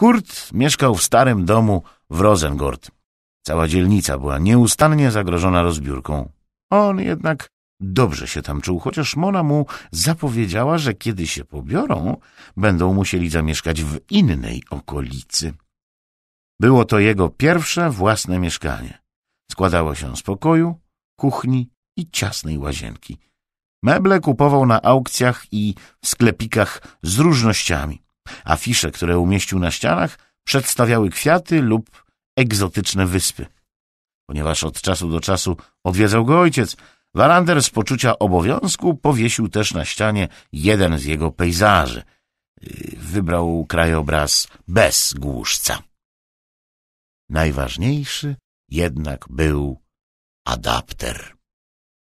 Kurt mieszkał w starym domu w Rosengord. Cała dzielnica była nieustannie zagrożona rozbiórką. On jednak dobrze się tam czuł, chociaż Mona mu zapowiedziała, że kiedy się pobiorą, będą musieli zamieszkać w innej okolicy. Było to jego pierwsze własne mieszkanie. Składało się z pokoju, kuchni i ciasnej łazienki. Meble kupował na aukcjach i w sklepikach z różnościami. Afisze, które umieścił na ścianach, przedstawiały kwiaty lub egzotyczne wyspy. Ponieważ od czasu do czasu odwiedzał go ojciec, Walander z poczucia obowiązku powiesił też na ścianie jeden z jego pejzaży. Wybrał krajobraz bez głuszca. Najważniejszy jednak był adapter.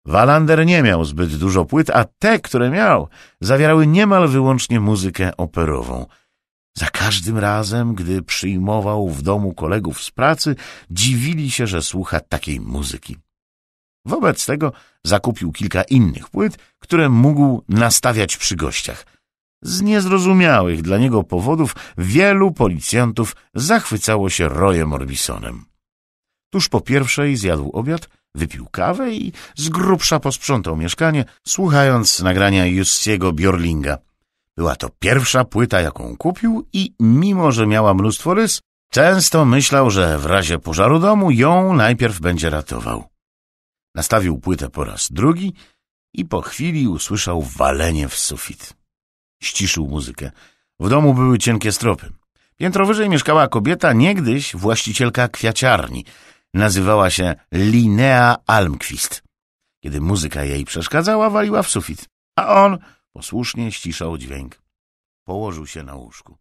Walander nie miał zbyt dużo płyt, a te, które miał, zawierały niemal wyłącznie muzykę operową. Za każdym razem, gdy przyjmował w domu kolegów z pracy, dziwili się, że słucha takiej muzyki. Wobec tego zakupił kilka innych płyt, które mógł nastawiać przy gościach. Z niezrozumiałych dla niego powodów wielu policjantów zachwycało się Royem Orbisonem. Tuż po pierwszej zjadł obiad, wypił kawę i z grubsza posprzątał mieszkanie, słuchając nagrania Jussiego Bjorlinga. Była to pierwsza płyta, jaką kupił i mimo, że miała mnóstwo rys, często myślał, że w razie pożaru domu ją najpierw będzie ratował. Nastawił płytę po raz drugi i po chwili usłyszał walenie w sufit. Ściszył muzykę. W domu były cienkie stropy. Piętro wyżej mieszkała kobieta, niegdyś właścicielka kwiaciarni. Nazywała się Linnea Almquist. Kiedy muzyka jej przeszkadzała, waliła w sufit, a on posłusznie ściszał dźwięk. Położył się na łóżku.